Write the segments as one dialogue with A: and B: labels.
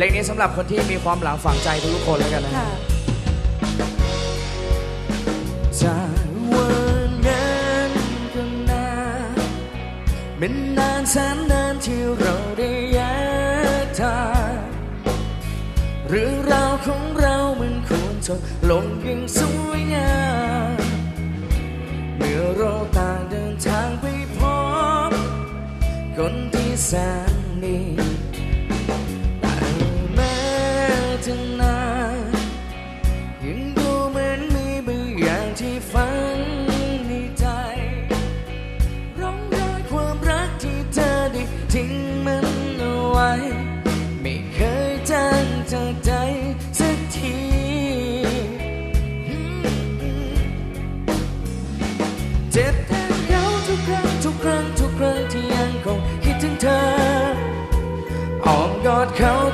A: เพลงนี้สำหรับคนที่มีความหลังฝังใจทุกๆคนแล้วกันนะ
B: ค่ะ
A: จากวันนั้นก็นานเป็นนานแสนนานที่เราได้แยกทางเรื่องราวของเรามันควรจบลงเพียงสวยงามเมื่อเราต่างเดินทางไปพบคนที่แสน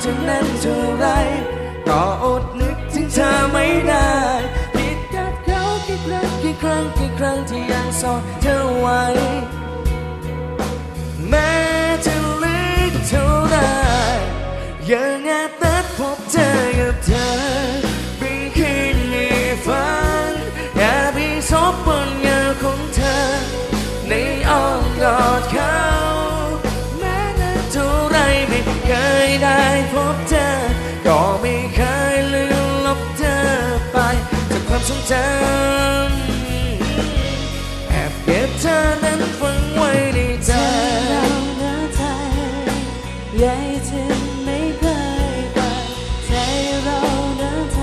A: จะนั้นเท่าไร ก็อดนึกถึงเธอไม่ได้ผิดกับเขากี่ครั้งกี่ครั้งกี่ครั้งที่ยังซ่อนเธอไว้ แม้จะลึกเท่าไรยังแอ ได้พบเธอ ก็ไม่เคยลืมลบเธอไปจากความทรงจำแอบเก็บเธอนั้นฝังไว้ในใจ
B: ใจเราเนื้อใจใหญ่ถึงไม่เคยไปใจเราเนื้อใจ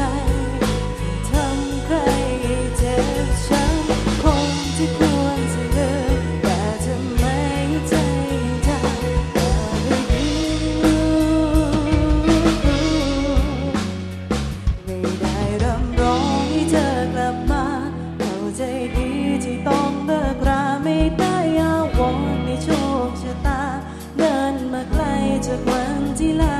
B: ที่ทำใครให้เจ็บช้ำ ใจดีที่ต้องเลิกราไม่ได้อาวรในโชคชะตา เดินมาไกลจากวันที่ลา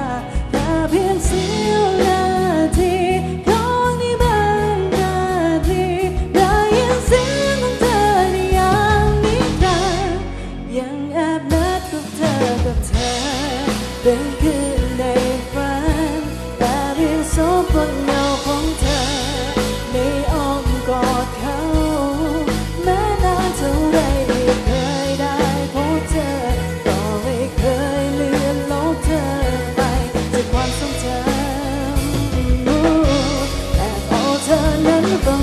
B: ความ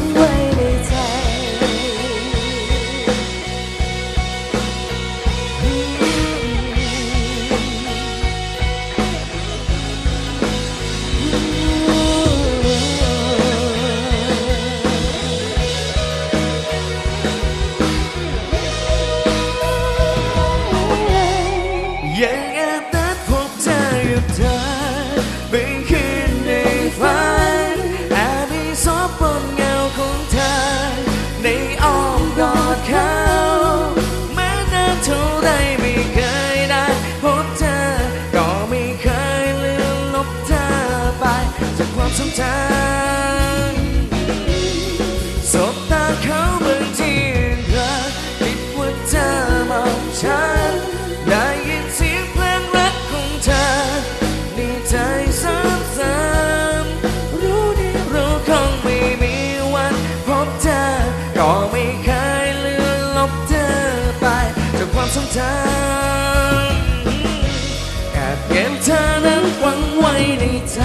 A: แอบเก็บเธอนั้นฝังไว้ในใจ